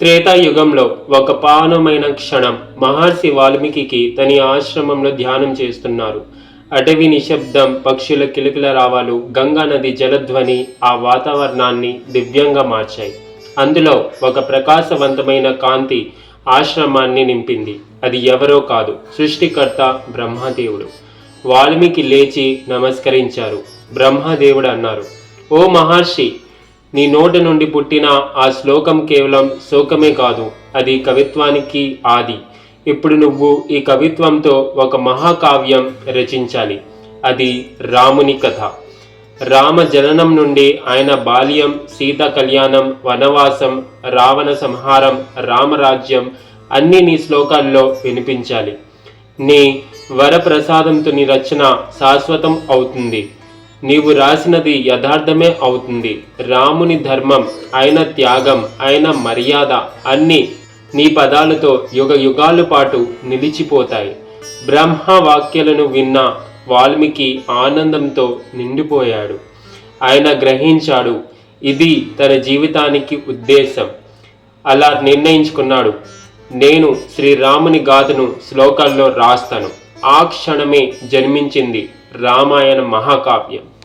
త్రేతాయుగంలో ఒక పావనమైన క్షణం మహర్షి వాల్మీకి తన ఆశ్రమంలో ధ్యానం చేస్తున్నారు. అటవీ నిశ్శబ్దం పక్షుల కిలకిల రావాలు గంగా నది జలధ్వని ఆ వాతావరణాన్ని దివ్యంగా మార్చాయి. అందులో ఒక ప్రకాశవంతమైన కాంతి ఆశ్రమాన్ని నింపింది. అది ఎవరో కాదు సృష్టికర్త బ్రహ్మదేవుడు. వాల్మీకి లేచి నమస్కరించారు. బ్రహ్మదేవుడు అన్నారు ఓ మహర్షి నీ నోట నుండి పుట్టిన ఆ శ్లోకం కేవలం శోకమే కాదు అది కవిత్వానికి ఆది. ఇప్పుడు నువ్వు ఈ కవిత్వంతో ఒక మహాకావ్యం రచించాలి. అది రాముని కథ. రామ జననం నుండి ఆయన బాల్యం సీత కళ్యాణం వనవాసం రావణ సంహారం రామరాజ్యం అన్ని నీ శ్లోకాల్లో వినిపించాలి. నీ వరప్రసాదంతో నీ రచన శాశ్వతం అవుతుంది. నీవు రాసినది యథార్థమే అవుతుంది. రాముని ధర్మం ఆయన త్యాగం ఆయన మర్యాద అన్నీ నీ పదాలతో యుగ యుగాల పాటు నిలిచిపోతాయి. బ్రహ్మ వాక్యాలను విన్న వాల్మీకి ఆనందంతో నిండిపోయాడు. ఆయన గ్రహించాడు ఇది తన జీవితానికి ఉద్దేశం. అలా నిర్ణయించుకున్నాడు నేను శ్రీరాముని గాథను శ్లోకాల్లో రాస్తాను. ఆ క్షణమే జన్మించింది రామాయణ మహాకావ్యం.